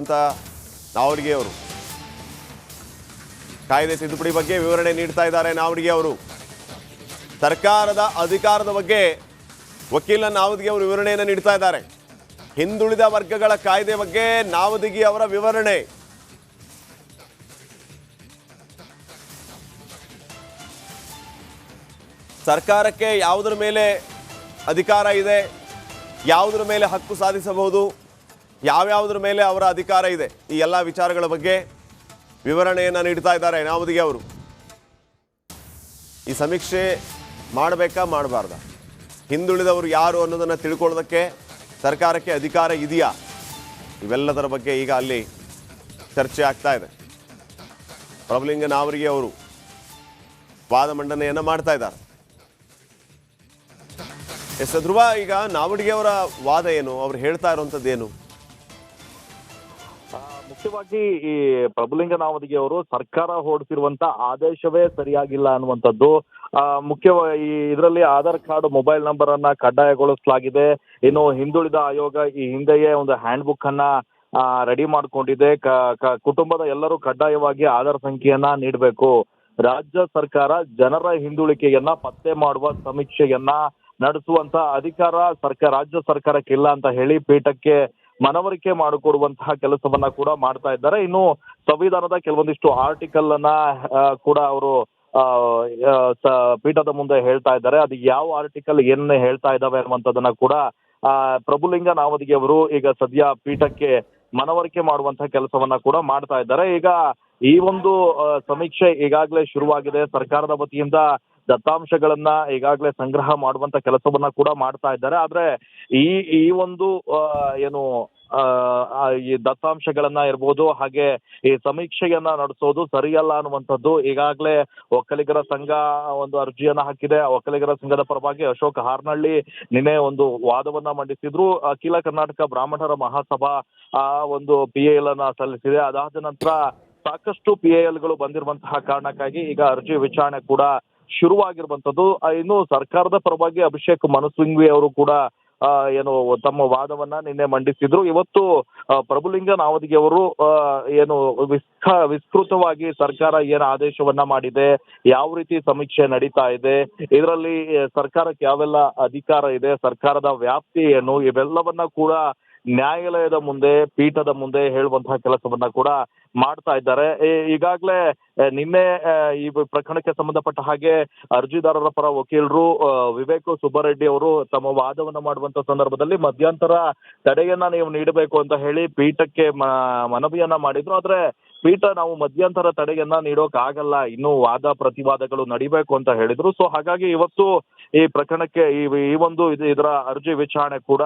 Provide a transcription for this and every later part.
ಇರುವಂಥ ನಾವಡಿಗೆ ಅವರು ಕಾಯ್ದೆ ತಿದ್ದುಪಡಿ ಬಗ್ಗೆ ವಿವರಣೆ ನೀಡ್ತಾ ಇದ್ದಾರೆ ನಾವಡಿಗೆ ಅವರು ಸರ್ಕಾರದ ಅಧಿಕಾರದ ಬಗ್ಗೆ ವಕೀಲ ನಾವದಿಗೆ ಅವರು ವಿವರಣೆಯನ್ನು ನೀಡ್ತಾ ಇದ್ದಾರೆ. ಹಿಂದುಳಿದ ವರ್ಗಗಳ ಕಾಯ್ದೆ ಬಗ್ಗೆ ನಾವದಿಗಿ ಅವರ ವಿವರಣೆ. ಸರ್ಕಾರಕ್ಕೆ ಯಾವುದರ ಮೇಲೆ ಅಧಿಕಾರ ಇದೆ, ಯಾವುದರ ಮೇಲೆ ಹಕ್ಕು ಸಾಧಿಸಬಹುದು ಯಾವ್ಯಾವುದರ ಮೇಲೆ ಅವರ ಅಧಿಕಾರ ಇದೆ? ಈ ಎಲ್ಲ ವಿಚಾರಗಳ ಬಗ್ಗೆ ವಿವರಣೆಯನ್ನು ನೀಡ್ತಾ ಇದ್ದಾರೆ ನಾವುದಿಗೆ ಅವರು. ಈ ಸಮೀಕ್ಷೆ ಮಾಡಬೇಕಾ ಮಾಡಬಾರ್ದ? ಹಿಂದುಳಿದವರು ಯಾರು ಅನ್ನೋದನ್ನು ತಿಳ್ಕೊಳ್ಳೋದಕ್ಕೆ ಸರ್ಕಾರಕ್ಕೆ ಅಧಿಕಾರ ಇದೆಯಾ? ಇವೆಲ್ಲದರ ಬಗ್ಗೆ ಈಗ ಅಲ್ಲಿ ಚರ್ಚೆ ಆಗ್ತಾ ಇದೆ. ಪ್ರಭುಲಿಂಗ ನಾವರಿಗೆ ಅವರು ವಾದ ಮಂಡನೆಯನ್ನು ಮಾಡ್ತಾ ಇದ್ದಾರೆ. ಎಸ್, ಧ್ರುವ, ಈಗ ನಾವಡಿಗೆ ಅವರ ವಾದ ಏನು? ಅವ್ರು ಹೇಳ್ತಾ ಇರುವಂಥದ್ದು ಏನು? ಮುಖ್ಯವಾಗಿ ಈ ಪ್ರಭುಲಿಂಗನಾವದಿಗೆ ಅವರು ಸರ್ಕಾರ ಹೊರಡಿಸಿರುವಂತ ಆದೇಶವೇ ಸರಿಯಾಗಿಲ್ಲ ಅನ್ನುವಂಥದ್ದು ಆ, ಮುಖ್ಯವಾಗಿ ಇದರಲ್ಲಿ ಆಧಾರ್ ಕಾರ್ಡ್ ಮೊಬೈಲ್ ನಂಬರ್ ಅನ್ನ ಕಡ್ಡಾಯಗೊಳಿಸಲಾಗಿದೆ. ಇನ್ನು ಹಿಂದುಳಿದ ಆಯೋಗ ಈ ಹಿಂದೆಯೇ ಒಂದು ಹ್ಯಾಂಡ್ ಬುಕ್ ಅನ್ನ ರೆಡಿ ಮಾಡ್ಕೊಂಡಿದೆ. ಕುಟುಂಬದ ಎಲ್ಲರೂ ಕಡ್ಡಾಯವಾಗಿ ಆಧಾರ್ ಸಂಖ್ಯೆಯನ್ನ ನೀಡಬೇಕು. ರಾಜ್ಯ ಸರ್ಕಾರ ಜನರ ಹಿಂದುಳಿಕೆಯನ್ನ ಪತ್ತೆ ಮಾಡುವ ಸಮೀಕ್ಷೆಯನ್ನ ನಡೆಸುವಂತ ಅಧಿಕಾರ ಸರ್ಕಾರ ರಾಜ್ಯ ಸರ್ಕಾರಕ್ಕಿಲ್ಲ ಅಂತ ಹೇಳಿ ಪೀಠಕ್ಕೆ ಮನವರಿಕೆ ಮಾಡಿಕೊಡುವಂತಹ ಕೆಲಸವನ್ನ ಕೂಡ ಮಾಡ್ತಾ ಇದ್ದಾರೆ. ಇನ್ನು ಸಂವಿಧಾನದ ಕೆಲವೊಂದಿಷ್ಟು ಆರ್ಟಿಕಲ್ ಅನ್ನ ಕೂಡ ಅವರು ಪೀಠದ ಮುಂದೆ ಹೇಳ್ತಾ ಇದ್ದಾರೆ. ಅದು ಯಾವ ಆರ್ಟಿಕಲ್ ಏನ್ ಹೇಳ್ತಾ ಇದ್ದಾವೆ ಅನ್ನುವಂಥದ್ದನ್ನ ಕೂಡ ಪ್ರಭುಲಿಂಗ ನಾವದಿಗೆ ಅವರು ಈಗ ಸದ್ಯ ಪೀಠಕ್ಕೆ ಮನವರಿಕೆ ಮಾಡುವಂತಹ ಕೆಲಸವನ್ನ ಕೂಡ ಮಾಡ್ತಾ ಇದ್ದಾರೆ. ಈಗ ಈ ಒಂದು ಸಮೀಕ್ಷೆ ಈಗಾಗಲೇ ಶುರುವಾಗಿದೆ. ಸರ್ಕಾರದ ವತಿಯಿಂದ ದತ್ತಾಂಶಗಳನ್ನ ಈಗಾಗಲೇ ಸಂಗ್ರಹ ಮಾಡುವಂತ ಕೆಲಸವನ್ನ ಕೂಡ ಮಾಡ್ತಾ ಇದ್ದಾರೆ. ಆದ್ರೆ ಈ ಈ ಒಂದು ಏನು ಈ ದತ್ತಾಂಶಗಳನ್ನ ಇರ್ಬೋದು, ಹಾಗೆ ಈ ಸಮೀಕ್ಷೆಯನ್ನ ನಡೆಸೋದು ಸರಿಯಲ್ಲ ಅನ್ನುವಂಥದ್ದು ಈಗಾಗಲೇ ಒಕ್ಕಲಿಗರ ಸಂಘ ಒಂದು ಅರ್ಜಿಯನ್ನ ಹಾಕಿದೆ. ಒಕ್ಕಲಿಗರ ಸಂಘದ ಪರವಾಗಿ ಅಶೋಕ್ ಹಾರ್ನಳ್ಳಿ ನಿನ್ನೆ ಒಂದು ವಾದವನ್ನ ಮಂಡಿಸಿದ್ರು. ಅಖಿಲ ಕರ್ನಾಟಕ ಬ್ರಾಹ್ಮಣರ ಮಹಾಸಭಾ, ಆ, ಒಂದು ಪಿ ಎಲ್ ಅನ್ನ ಸಲ್ಲಿಸಿದೆ. ಅದಾದ ನಂತರ ಸಾಕಷ್ಟು ಪಿ ಎಲ್ಗಳು ಬಂದಿರುವಂತಹ ಕಾರಣಕ್ಕಾಗಿ ಈಗ ಅರ್ಜಿ ವಿಚಾರಣೆ ಕೂಡ ಶುರುವಾಗಿರುವಂತದ್ದು ಇನ್ನು ಸರ್ಕಾರದ ಪರವಾಗಿ ಅಭಿಷೇಕ್ ಮನು ಅವರು ಕೂಡ ಏನು ತಮ್ಮ ವಾದವನ್ನ ನಿನ್ನೆ ಮಂಡಿಸಿದ್ರು. ಇವತ್ತು ಪ್ರಭುಲಿಂಗ ನಾವದಿಗೆ ಅವರು ಏನು ವಿಸ್ತ, ವಿಸ್ತೃತವಾಗಿ ಸರ್ಕಾರ ಏನು ಆದೇಶವನ್ನ ಮಾಡಿದೆ, ಯಾವ ರೀತಿ ಸಮೀಕ್ಷೆ ನಡೀತಾ ಇದೆ, ಇದರಲ್ಲಿ, ಸರ್ಕಾರಕ್ಕೆ ಯಾವೆಲ್ಲ ಅಧಿಕಾರ ಇದೆ, ಸರ್ಕಾರದ ವ್ಯಾಪ್ತಿ ಏನು, ಇವೆಲ್ಲವನ್ನ ಕೂಡ ನ್ಯಾಯಾಲಯದ ಮುಂದೆ, ಪೀಠದ ಮುಂದೆ ಹೇಳುವಂತಹ ಕೆಲಸವನ್ನ ಕೂಡ ಮಾಡ್ತಾ ಇದ್ದಾರೆ. ಈಗಾಗಲೇ ನಿನ್ನೆ ಈ ಪ್ರಕರಣಕ್ಕೆ ಸಂಬಂಧಪಟ್ಟ ಹಾಗೆ ಅರ್ಜಿದಾರರ ಪರ ವಕೀಲರು ವಿವೇಕ ಸುಬ್ಬರೆಡ್ಡಿ ಅವರು ತಮ್ಮ ವಾದವನ್ನ ಮಾಡುವಂತ ಸಂದರ್ಭದಲ್ಲಿ ಮಧ್ಯಂತರ ತಡೆಯನ್ನ ನೀವು ನೀಡಬೇಕು ಅಂತ ಹೇಳಿ ಪೀಠಕ್ಕೆ ಮನವಿಯನ್ನ ಮಾಡಿದ್ರು. ಆದ್ರೆ ಪೀಠ ನಾವು ಮಧ್ಯಂತರ ತಡೆಯನ್ನ ನೀಡೋಕ್ ಆಗಲ್ಲ ಇನ್ನು ವಾದ ಪ್ರತಿವಾದಗಳು ನಡಿಬೇಕು ಅಂತ ಹೇಳಿದ್ರು. ಸೊ, ಹಾಗಾಗಿ ಇವತ್ತು ಈ ಪ್ರಕರಣಕ್ಕೆ ಈ ಒಂದು ಇದು, ಇದರ ಅರ್ಜಿ ವಿಚಾರಣೆ ಕೂಡ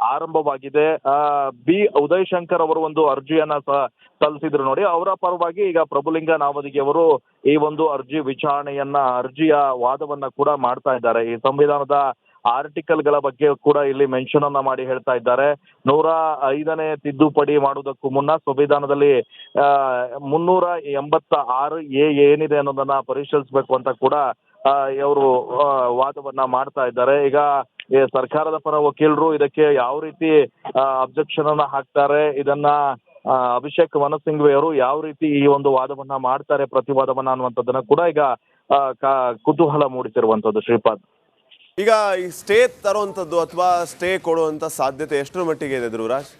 ಆರಂಭವಾಗಿದೆ. ಆ, ಬಿ ಉದಯ್ ಶಂಕರ್ ಅವರು ಒಂದು ಅರ್ಜಿಯನ್ನ ಸಲ್ಲಿಸಿದ್ರು ನೋಡಿ. ಅವರ ಪರವಾಗಿ ಈಗ ಪ್ರಭುಲಿಂಗ ನಾವದಿಗೆ ಅವರು ಈ ಒಂದು ಅರ್ಜಿ ವಿಚಾರಣೆಯನ್ನ, ಅರ್ಜಿಯ ವಾದವನ್ನ ಕೂಡ ಮಾಡ್ತಾ ಇದ್ದಾರೆ. ಈ ಸಂವಿಧಾನದ ಆರ್ಟಿಕಲ್ಗಳ ಬಗ್ಗೆ ಕೂಡ ಇಲ್ಲಿ ಮೆನ್ಷನ್ ಅನ್ನ ಮಾಡಿ ಹೇಳ್ತಾ ಇದ್ದಾರೆ. ನೂರ ಐದನೇ ತಿದ್ದುಪಡಿ ಮಾಡುವುದಕ್ಕೂ ಮುನ್ನ ಸಂವಿಧಾನದಲ್ಲಿ ಮುನ್ನೂರ ಎಂಬತ್ತ ಆರು ಎ ಏನಿದೆ ಅನ್ನೋದನ್ನ ಪರಿಶೀಲಿಸಬೇಕು ಅಂತ ಕೂಡ ಇವರು ವಾದವನ್ನ ಮಾಡ್ತಾ ಇದ್ದಾರೆ. ಈಗ ಸರ್ಕಾರದ ಪರ ವಕೀಲರು ಇದಕ್ಕೆ ಯಾವ ರೀತಿ ಅಬ್ಜೆಕ್ಷನ್ ಅನ್ನ ಹಾಕ್ತಾರೆ, ಇದನ್ನ ಅಭಿಷೇಕ್ ಮನಸಿಂಘ್ವಿ ಅವರು ಯಾವ ರೀತಿ ಈ ಒಂದು ವಾದವನ್ನ ಮಾಡ್ತಾರೆ, ಪ್ರತಿವಾದವನ್ನ ಅನ್ನುವಂಥದ್ದನ್ನ ಕೂಡ ಈಗ ಕುತೂಹಲ ಮೂಡಿಸಿರುವಂತದ್ದು ಶ್ರೀಪಾದ್. ಈಗ ಈ ಸ್ಟೇ ತರುವಂತದ್ದು ಅಥವಾ ಸ್ಟೇ ಕೊಡುವಂತ ಸಾಧ್ಯತೆ ಎಷ್ಟರ ಮಟ್ಟಿಗೆ ಇದೆ ಧ್ರುವರಾಜ್?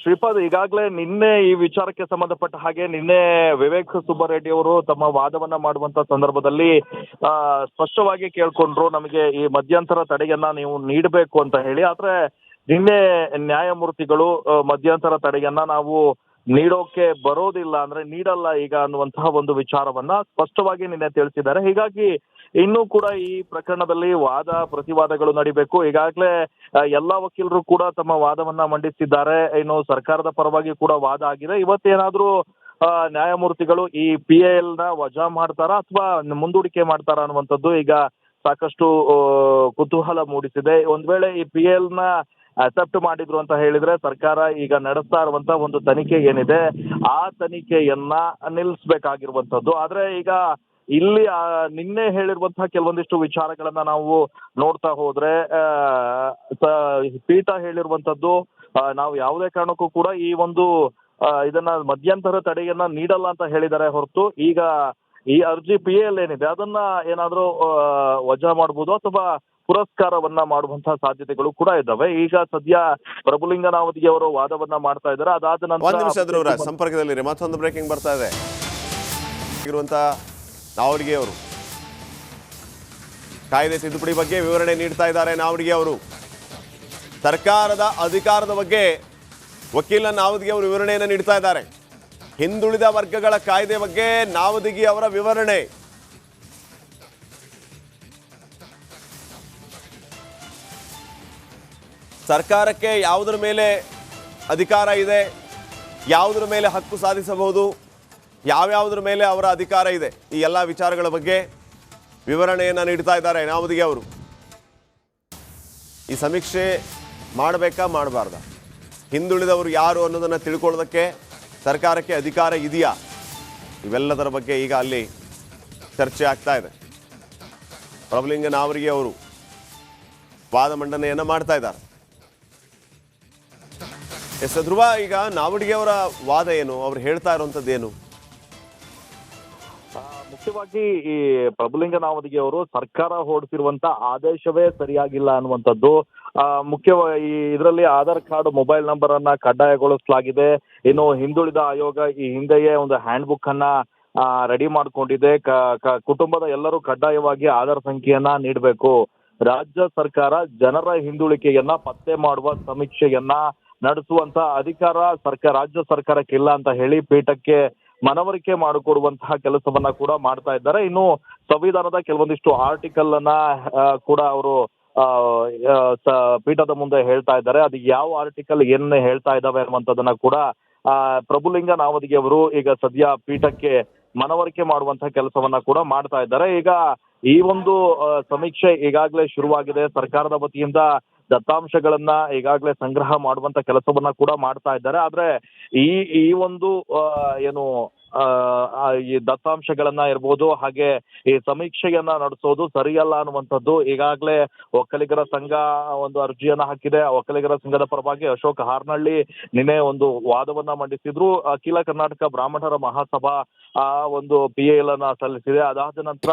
ಶ್ರೀಪಾದ್, ಈಗಾಗಲೇ ನಿನ್ನೆ ಈ ವಿಚಾರಕ್ಕೆ ಸಂಬಂಧಪಟ್ಟ ಹಾಗೆ ನಿನ್ನೆ ವಿವೇಕ್ ಸುಬ್ಬಾರೆಡ್ಡಿ ಅವರು ತಮ್ಮ ವಾದವನ್ನ ಮಾಡುವಂತ ಸಂದರ್ಭದಲ್ಲಿ ಸ್ಪಷ್ಟವಾಗಿ ಕೇಳ್ಕೊಂಡ್ರು, ನಮಗೆ ಈ ಮಧ್ಯಂತರ ತಡೆಯನ್ನ ನೀವು ನೀಡಬೇಕು ಅಂತ ಹೇಳಿ. ಆದ್ರೆ ನಿನ್ನೆ ನ್ಯಾಯಮೂರ್ತಿಗಳು ಮಧ್ಯಂತರ ತಡೆಯನ್ನ ನಾವು ನೀಡೋಕೆ ಬರೋದಿಲ್ಲ ಅಂದ್ರೆ ನೀಡಲ್ಲ ಈಗ ಅನ್ನುವಂತಹ ಒಂದು ವಿಚಾರವನ್ನ ಸ್ಪಷ್ಟವಾಗಿ ನಿನ್ನೆ ತಿಳಿಸಿದ್ದಾರೆ. ಹೀಗಾಗಿ ಇನ್ನೂ ಕೂಡ ಈ ಪ್ರಕರಣದಲ್ಲಿ ವಾದ, ಪ್ರತಿವಾದಗಳು ನಡಿಬೇಕು. ಈಗಾಗಲೇ ಎಲ್ಲಾ ವಕೀಲರು ಕೂಡ ತಮ್ಮ ವಾದವನ್ನ ಮಂಡಿಸಿದ್ದಾರೆ ಇನ್ನು ಸರ್ಕಾರದ ಪರವಾಗಿ ಕೂಡ ವಾದ ಆಗಿದೆ. ಇವತ್ತೇನಾದ್ರೂ ನ್ಯಾಯಮೂರ್ತಿಗಳು ಈ ಪಿ ಎಲ್ನ ವಜಾ ಮಾಡ್ತಾರಾ ಅಥವಾ ಮುಂದೂಡಿಕೆ ಮಾಡ್ತಾರಾ ಅನ್ನುವಂಥದ್ದು ಈಗ ಸಾಕಷ್ಟು ಕುತೂಹಲ ಮೂಡಿಸಿದೆ. ಒಂದ್ ವೇಳೆ ಈ ಪಿ ಎಲ್ನ ಅಕ್ಸೆಪ್ಟ್ ಮಾಡಿದ್ರು ಅಂತ ಹೇಳಿದ್ರೆ ಸರ್ಕಾರ ಈಗ ನಡೆಸ್ತಾ ಇರುವಂತ ಒಂದು ತನಿಖೆ ಏನಿದೆ, ಆ ತನಿಖೆಯನ್ನ ನಿಲ್ಲಿಸಬೇಕಾಗಿರುವಂತದ್ದು ಆದ್ರೆ ಈಗ ಇಲ್ಲಿ ನಿನ್ನೆ ಹೇಳಿರುವಂತಹ ಕೆಲವೊಂದಿಷ್ಟು ವಿಚಾರಗಳನ್ನ ನಾವು ನೋಡ್ತಾ ಹೋದ್ರೆ ಪೀಠ ಹೇಳಿರುವಂತದ್ದು ನಾವು ಯಾವುದೇ ಕಾರಣಕ್ಕೂ ಕೂಡ ಈ ಒಂದು ಇದನ್ನ ಮಧ್ಯಂತರ ತಡೆಯನ್ನ ನೀಡಲ್ಲ ಅಂತ ಹೇಳಿದ್ದಾರೆ ಹೊರತು ಈಗ ಈ ಅರ್ಜಿ ಪಿ ಎಲ್ ಏನಿದೆ ಅದನ್ನ ಏನಾದರೂ ವಜಾ ಮಾಡಬಹುದು ಅಥವಾ ಪುರಸ್ಕಾರವನ್ನ ಮಾಡುವಂತಹ ಸಾಧ್ಯತೆಗಳು ಕೂಡ ಇದ್ದಾವೆ. ಈಗ ಸದ್ಯ ಪ್ರಭುಲಿಂಗನಾವತಿ ಅವರು ವಾದವನ್ನ ಮಾಡ್ತಾ ಇದ್ದಾರೆ. ಅದಾದ ನಂತರ ಸಂಪರ್ಕದಲ್ಲಿ ಮತ್ತೊಂದು ಬ್ರೇಕಿಂಗ್ ಬರ್ತಾ ಇದೆ. ಇರುವಂತ ನಾವಡಿಗೆ ಅವರು ಕಾಯ್ದೆ ತಿದ್ದುಪಡಿ ಬಗ್ಗೆ ವಿವರಣೆ ನೀಡ್ತಾ ಇದ್ದಾರೆ ನಾವಡಿಗೆ ಅವರು ಸರ್ಕಾರದ ಅಧಿಕಾರದ ಬಗ್ಗೆ ವಕೀಲ ನಾವದಿಗೆ ಅವರು ವಿವರಣೆಯನ್ನು ನೀಡ್ತಾ ಇದ್ದಾರೆ. ಹಿಂದುಳಿದ ವರ್ಗಗಳ ಕಾಯ್ದೆ ಬಗ್ಗೆ ನಾವದಿಗಿ ಅವರ ವಿವರಣೆ. ಸರ್ಕಾರಕ್ಕೆ ಯಾವುದರ ಮೇಲೆ ಅಧಿಕಾರ ಇದೆ, ಯಾವುದರ ಮೇಲೆ ಹಕ್ಕು ಸಾಧಿಸಬಹುದು ಯಾವ್ಯಾವುದರ ಮೇಲೆ ಅವರ ಅಧಿಕಾರ ಇದೆ? ಈ ಎಲ್ಲ ವಿಚಾರಗಳ ಬಗ್ಗೆ ವಿವರಣೆಯನ್ನು ನೀಡ್ತಾ ಇದ್ದಾರೆ ನಾವುದಿಗೆ ಅವರು. ಈ ಸಮೀಕ್ಷೆ ಮಾಡಬೇಕಾ ಮಾಡಬಾರ್ದ? ಹಿಂದುಳಿದವರು ಯಾರು ಅನ್ನೋದನ್ನು ತಿಳ್ಕೊಳ್ಳೋದಕ್ಕೆ ಸರ್ಕಾರಕ್ಕೆ ಅಧಿಕಾರ ಇದೆಯಾ? ಇವೆಲ್ಲದರ ಬಗ್ಗೆ ಈಗ ಅಲ್ಲಿ ಚರ್ಚೆ ಆಗ್ತಾ ಇದೆ. ಪ್ರಭುಲಿಂಗ ನಾವರಿಗೆ ಅವರು ವಾದ ಮಂಡನೆಯನ್ನು ಮಾಡ್ತಾ ಇದ್ದಾರೆ. ಎಸ್, ಧ್ರುವ, ಈಗ ನಾವಡಿಗೆ ಅವರ ವಾದ ಏನು? ಅವ್ರು ಹೇಳ್ತಾ ಇರುವಂಥದ್ದು ಏನು? ಮುಖ್ಯವಾಗಿ ಈ ಪ್ರಭುಲಿಂಗನಾವದಿಗೆ ಅವರು ಸರ್ಕಾರ ಹೊರಡಿಸಿರುವಂತ ಆದೇಶವೇ ಸರಿಯಾಗಿಲ್ಲ ಅನ್ನುವಂಥದ್ದು ಆ, ಮುಖ್ಯವಾಗಿ ಇದರಲ್ಲಿ ಆಧಾರ್ ಕಾರ್ಡ್ ಮೊಬೈಲ್ ನಂಬರ್ ಅನ್ನ ಕಡ್ಡಾಯಗೊಳಿಸಲಾಗಿದೆ. ಇನ್ನು ಹಿಂದುಳಿದ ಆಯೋಗ ಈ ಹಿಂದೆಯೇ ಒಂದು ಹ್ಯಾಂಡ್ ಬುಕ್ ಅನ್ನ ರೆಡಿ ಮಾಡ್ಕೊಂಡಿದೆ. ಕುಟುಂಬದ ಎಲ್ಲರೂ ಕಡ್ಡಾಯವಾಗಿ ಆಧಾರ್ ಸಂಖ್ಯೆಯನ್ನ ನೀಡಬೇಕು. ರಾಜ್ಯ ಸರ್ಕಾರ ಜನರ ಹಿಂದುಳಿಕೆಯನ್ನ ಪತ್ತೆ ಮಾಡುವ ಸಮೀಕ್ಷೆಯನ್ನ ನಡೆಸುವಂತ ಅಧಿಕಾರ ಸರ್ಕಾರ ರಾಜ್ಯ ಸರ್ಕಾರಕ್ಕಿಲ್ಲ ಅಂತ ಹೇಳಿ ಪೀಠಕ್ಕೆ ಮನವರಿಕೆ ಮಾಡಿಕೊಡುವಂತಹ ಕೆಲಸವನ್ನ ಕೂಡ ಮಾಡ್ತಾ ಇದ್ದಾರೆ. ಇನ್ನು ಸಂವಿಧಾನದ ಕೆಲವೊಂದಿಷ್ಟು ಆರ್ಟಿಕಲ್ ಅನ್ನ ಕೂಡ ಅವರು ಪೀಠದ ಮುಂದೆ ಹೇಳ್ತಾ ಇದ್ದಾರೆ. ಅದು ಯಾವ ಆರ್ಟಿಕಲ್ ಏನ್ ಹೇಳ್ತಾ ಇದ್ದಾವೆ ಅನ್ನುವಂಥದ್ದನ್ನ ಕೂಡ ಪ್ರಭುಲಿಂಗ ನಾವದಿಗೆ ಅವರು ಈಗ ಸದ್ಯ ಪೀಠಕ್ಕೆ ಮನವರಿಕೆ ಮಾಡುವಂತಹ ಕೆಲಸವನ್ನ ಕೂಡ ಮಾಡ್ತಾ ಇದ್ದಾರೆ. ಈಗ ಈ ಒಂದು ಸಮೀಕ್ಷೆ ಈಗಾಗಲೇ ಶುರುವಾಗಿದೆ. ಸರ್ಕಾರದ ವತಿಯಿಂದ ದತ್ತಾಂಶಗಳನ್ನ ಈಗಾಗಲೇ ಸಂಗ್ರಹ ಮಾಡುವಂತ ಕೆಲಸವನ್ನ ಕೂಡ ಮಾಡ್ತಾ ಇದ್ದಾರೆ. ಆದ್ರೆ ಈ ಈ ಒಂದು ಏನು ಈ ದತ್ತಾಂಶಗಳನ್ನ ಇರ್ಬೋದು, ಹಾಗೆ ಈ ಸಮೀಕ್ಷೆಯನ್ನ ನಡೆಸೋದು ಸರಿಯಲ್ಲ ಅನ್ನುವಂಥದ್ದು ಈಗಾಗಲೇ ಒಕ್ಕಲಿಗರ ಸಂಘ ಒಂದು ಅರ್ಜಿಯನ್ನ ಹಾಕಿದೆ. ಒಕ್ಕಲಿಗರ ಸಂಘದ ಪರವಾಗಿ ಅಶೋಕ್ ಹಾರ್ನಳ್ಳಿ ನಿನ್ನೆ ಒಂದು ವಾದವನ್ನ ಮಂಡಿಸಿದ್ರು. ಅಖಿಲ ಕರ್ನಾಟಕ ಬ್ರಾಹ್ಮಣರ ಮಹಾಸಭಾ, ಆ, ಒಂದು ಪಿ ಎಲ್ ಅನ್ನ ಸಲ್ಲಿಸಿದೆ. ಅದಾದ ನಂತರ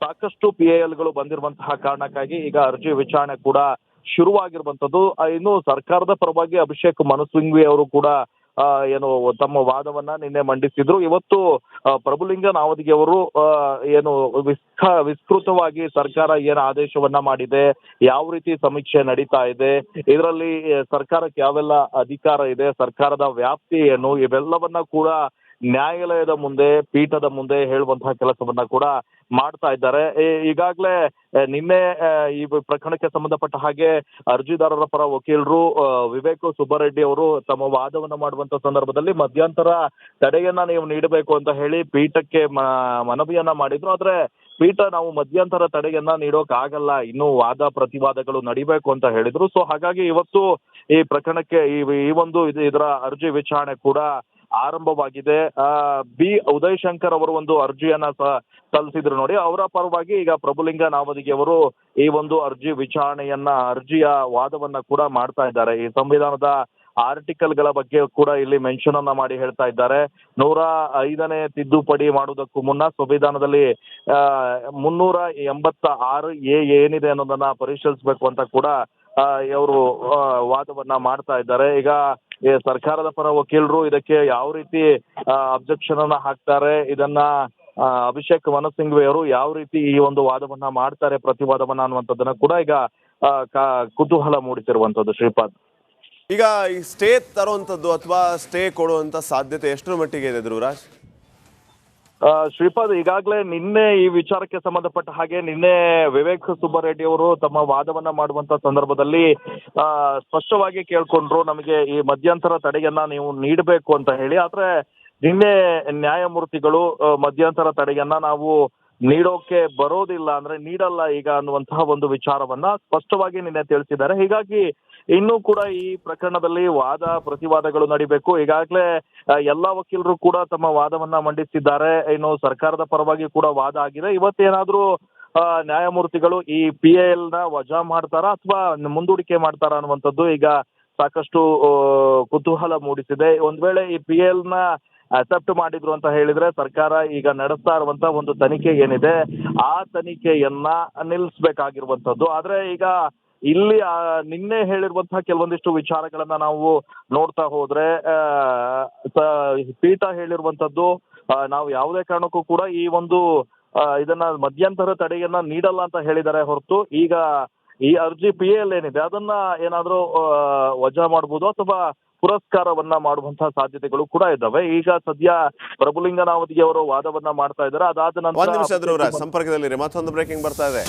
ಸಾಕಷ್ಟು ಪಿ ಎಲ್ಗಳು ಬಂದಿರುವಂತಹ ಕಾರಣಕ್ಕಾಗಿ ಈಗ ಅರ್ಜಿ ವಿಚಾರಣೆ ಕೂಡ ಶುರುವಾಗಿರುವಂತದ್ದು ಇನ್ನು ಸರ್ಕಾರದ ಪರವಾಗಿ ಅಭಿಷೇಕ್ ಮನು ಅವರು ಕೂಡ ಏನು ತಮ್ಮ ವಾದವನ್ನ ನಿನ್ನೆ ಮಂಡಿಸಿದ್ರು. ಇವತ್ತು ಪ್ರಭುಲಿಂಗ ನಾವದಿಗೆ ಅವರು ಏನು ವಿಸ್ತ, ವಿಸ್ತೃತವಾಗಿ ಸರ್ಕಾರ ಏನು ಆದೇಶವನ್ನ ಮಾಡಿದೆ, ಯಾವ ರೀತಿ ಸಮೀಕ್ಷೆ ನಡೀತಾ ಇದೆ, ಇದರಲ್ಲಿ, ಸರ್ಕಾರಕ್ಕೆ ಯಾವೆಲ್ಲ ಅಧಿಕಾರ ಇದೆ, ಸರ್ಕಾರದ ವ್ಯಾಪ್ತಿ ಏನು, ಇವೆಲ್ಲವನ್ನ ಕೂಡ ನ್ಯಾಯಾಲಯದ ಮುಂದೆ, ಪೀಠದ ಮುಂದೆ ಹೇಳುವಂತಹ ಕೆಲಸವನ್ನ ಕೂಡ ಮಾಡ್ತಾ ಇದ್ದಾರೆ. ಈಗಾಗಲೇ ನಿನ್ನೆ ಈ ಪ್ರಕರಣಕ್ಕೆ ಸಂಬಂಧಪಟ್ಟ ಹಾಗೆ ಅರ್ಜಿದಾರರ ಪರ ವಕೀಲರು ವಿವೇಕ್ ಸುಬ್ಬರೆಡ್ಡಿ ಅವರು ತಮ್ಮ ವಾದವನ್ನ ಮಾಡುವಂತ ಸಂದರ್ಭದಲ್ಲಿ ಮಧ್ಯಂತರ ತಡೆಯನ್ನ ನೀವು ನೀಡಬೇಕು ಅಂತ ಹೇಳಿ ಪೀಠಕ್ಕೆ ಮನವಿಯನ್ನ ಮಾಡಿದ್ರು. ಆದ್ರೆ ಪೀಠ ನಾವು ಮಧ್ಯಂತರ ತಡೆಯನ್ನ ನೀಡೋಕ್ ಆಗಲ್ಲ ಇನ್ನು ವಾದ ಪ್ರತಿವಾದಗಳು ನಡಿಬೇಕು ಅಂತ ಹೇಳಿದ್ರು. ಸೊ, ಹಾಗಾಗಿ ಇವತ್ತು ಈ ಪ್ರಕರಣಕ್ಕೆ ಈ ಒಂದು ಇದು, ಇದರ ಅರ್ಜಿ ವಿಚಾರಣೆ ಕೂಡ ಆರಂಭವಾಗಿದೆ. ಬಿ ಉದಯ್ ಶಂಕರ್ ಅವರು ಒಂದು ಅರ್ಜಿಯನ್ನ ಸಲ್ಲಿಸಿದ್ರು ನೋಡಿ. ಅವರ ಪರವಾಗಿ ಈಗ ಪ್ರಭುಲಿಂಗ ನಾವದಿಗೆ ಅವರು ಈ ಒಂದು ಅರ್ಜಿ ವಿಚಾರಣೆಯನ್ನ, ಅರ್ಜಿಯ ವಾದವನ್ನ ಕೂಡ ಮಾಡ್ತಾ ಇದ್ದಾರೆ. ಈ ಸಂವಿಧಾನದ ಆರ್ಟಿಕಲ್ಗಳ ಬಗ್ಗೆ ಕೂಡ ಇಲ್ಲಿ ಮೆನ್ಷನ್ ಅನ್ನ ಮಾಡಿ ಹೇಳ್ತಾ ಇದ್ದಾರೆ. ನೂರ ಐದನೇ ತಿದ್ದುಪಡಿ ಮಾಡುವುದಕ್ಕೂ ಮುನ್ನ ಸಂವಿಧಾನದಲ್ಲಿ ಮುನ್ನೂರ ಎಂಬತ್ತ ಆರು ಎ ಏನಿದೆ ಅನ್ನೋದನ್ನ ಪರಿಶೀಲಿಸಬೇಕು ಅಂತ ಕೂಡ ಇವರು ವಾದವನ್ನ ಮಾಡ್ತಾ ಇದ್ದಾರೆ. ಈಗ ಸರ್ಕಾರದ ಪರ ವಕೀಲರು ಇದಕ್ಕೆ ಯಾವ ರೀತಿ ಅಬ್ಜೆಕ್ಷನ್ ಅನ್ನ ಹಾಕ್ತಾರೆ, ಇದನ್ನ ಅಭಿಷೇಕ್ ಮನಸಿಂಘ್ವಿ ಅವರು ಯಾವ ರೀತಿ ಈ ಒಂದು ವಾದವನ್ನ ಮಾಡ್ತಾರೆ, ಪ್ರತಿವಾದವನ್ನ ಅನ್ನುವಂಥದ್ದನ್ನ ಕೂಡ ಈಗ ಕುತೂಹಲ ಮೂಡಿಸಿರುವಂತದ್ದು ಶ್ರೀಪಾದ್. ಈಗ ಈ ಸ್ಟೇ ತರುವಂತದ್ದು ಅಥವಾ ಸ್ಟೇ ಕೊಡುವಂತ ಸಾಧ್ಯತೆ ಎಷ್ಟರ ಮಟ್ಟಿಗೆ ಇದೆ ಧ್ರುವರಾಜ್ ಶ್ರೀಪಾದ್, ಈಗಾಗಲೇ ನಿನ್ನೆ ಈ ವಿಚಾರಕ್ಕೆ ಸಂಬಂಧಪಟ್ಟ ಹಾಗೆ ನಿನ್ನೆ ವಿವೇಕ್ ಸುಬ್ಬಾರೆಡ್ಡಿ ಅವರು ತಮ್ಮ ವಾದವನ್ನ ಮಾಡುವಂತ ಸಂದರ್ಭದಲ್ಲಿ ಸ್ಪಷ್ಟವಾಗಿ ಕೇಳ್ಕೊಂಡ್ರು, ನಮಗೆ ಈ ಮಧ್ಯಂತರ ತಡೆಯನ್ನ ನೀವು ನೀಡಬೇಕು ಅಂತ ಹೇಳಿ. ಆದ್ರೆ ನಿನ್ನೆ ನ್ಯಾಯಮೂರ್ತಿಗಳು ಮಧ್ಯಂತರ ತಡೆಯನ್ನ ನಾವು ನೀಡೋಕೆ ಬರೋದಿಲ್ಲ ಅಂದ್ರೆ ನೀಡಲ್ಲ ಈಗ ಅನ್ನುವಂತಹ ಒಂದು ವಿಚಾರವನ್ನ ಸ್ಪಷ್ಟವಾಗಿ ನಿನ್ನೆ ತಿಳಿಸಿದ್ದಾರೆ. ಹೀಗಾಗಿ ಇನ್ನೂ ಕೂಡ ಈ ಪ್ರಕರಣದಲ್ಲಿ ವಾದ, ಪ್ರತಿವಾದಗಳು ನಡಿಬೇಕು. ಈಗಾಗಲೇ ಎಲ್ಲಾ ವಕೀಲರು ಕೂಡ ತಮ್ಮ ವಾದವನ್ನ ಮಂಡಿಸಿದ್ದಾರೆ ಇನ್ನು ಸರ್ಕಾರದ ಪರವಾಗಿ ಕೂಡ ವಾದ ಆಗಿದೆ. ಇವತ್ತೇನಾದ್ರೂ ನ್ಯಾಯಮೂರ್ತಿಗಳು ಈ ಪಿ ಎಲ್ನ ವಜಾ ಮಾಡ್ತಾರಾ ಅಥವಾ ಮುಂದೂಡಿಕೆ ಮಾಡ್ತಾರಾ ಅನ್ನುವಂಥದ್ದು ಈಗ ಸಾಕಷ್ಟು ಕುತೂಹಲ ಮೂಡಿಸಿದೆ. ಒಂದ್ ವೇಳೆ ಈ ಪಿ ಎಲ್ನ ಅಕ್ಸೆಪ್ಟ್ ಮಾಡಿದ್ರು ಅಂತ ಹೇಳಿದ್ರೆ ಸರ್ಕಾರ ಈಗ ನಡೆಸ್ತಾ ಇರುವಂತ ಒಂದು ತನಿಖೆ ಏನಿದೆ, ಆ ತನಿಖೆಯನ್ನ ನಿಲ್ಲಿಸಬೇಕಾಗಿರುವಂತದ್ದು ಆದ್ರೆ ಈಗ ಇಲ್ಲಿ ಆ, ನಿನ್ನೆ ಹೇಳಿರುವಂತಹ ಕೆಲವೊಂದಿಷ್ಟು ವಿಚಾರಗಳನ್ನ ನಾವು ನೋಡ್ತಾ ಹೋದ್ರೆ ಪೀಠ ಹೇಳಿರುವಂತದ್ದು ನಾವು ಯಾವುದೇ ಕಾರಣಕ್ಕೂ ಕೂಡ ಈ ಒಂದು ಇದನ್ನ ಮಧ್ಯಂತರ ತಡೆಯನ್ನ ನೀಡಲ್ಲ ಅಂತ ಹೇಳಿದ್ದಾರೆ ಹೊರತು ಈಗ ಈ ಅರ್ಜಿ ಪಿ ಎಲ್ ಏನಿದೆ ಅದನ್ನ ಏನಾದರೂ ವಜಾ ಮಾಡಬಹುದು ಅಥವಾ ಪುರಸ್ಕಾರವನ್ನ ಮಾಡುವಂತಹ ಸಾಧ್ಯತೆಗಳು ಕೂಡ ಇದ್ದಾವೆ. ಈಗ ಸದ್ಯ ಪ್ರಭುಲಿಂಗನಾವತಿ ಅವರು ವಾದವನ್ನ ಮಾಡ್ತಾ ಇದ್ದಾರೆ. ಅದಾದ ನಂತರ ಸಂಪರ್ಕದಲ್ಲಿ ಮತ್ತೊಂದು ಬ್ರೇಕಿಂಗ್ ಬರ್ತಾ ಇದೆ.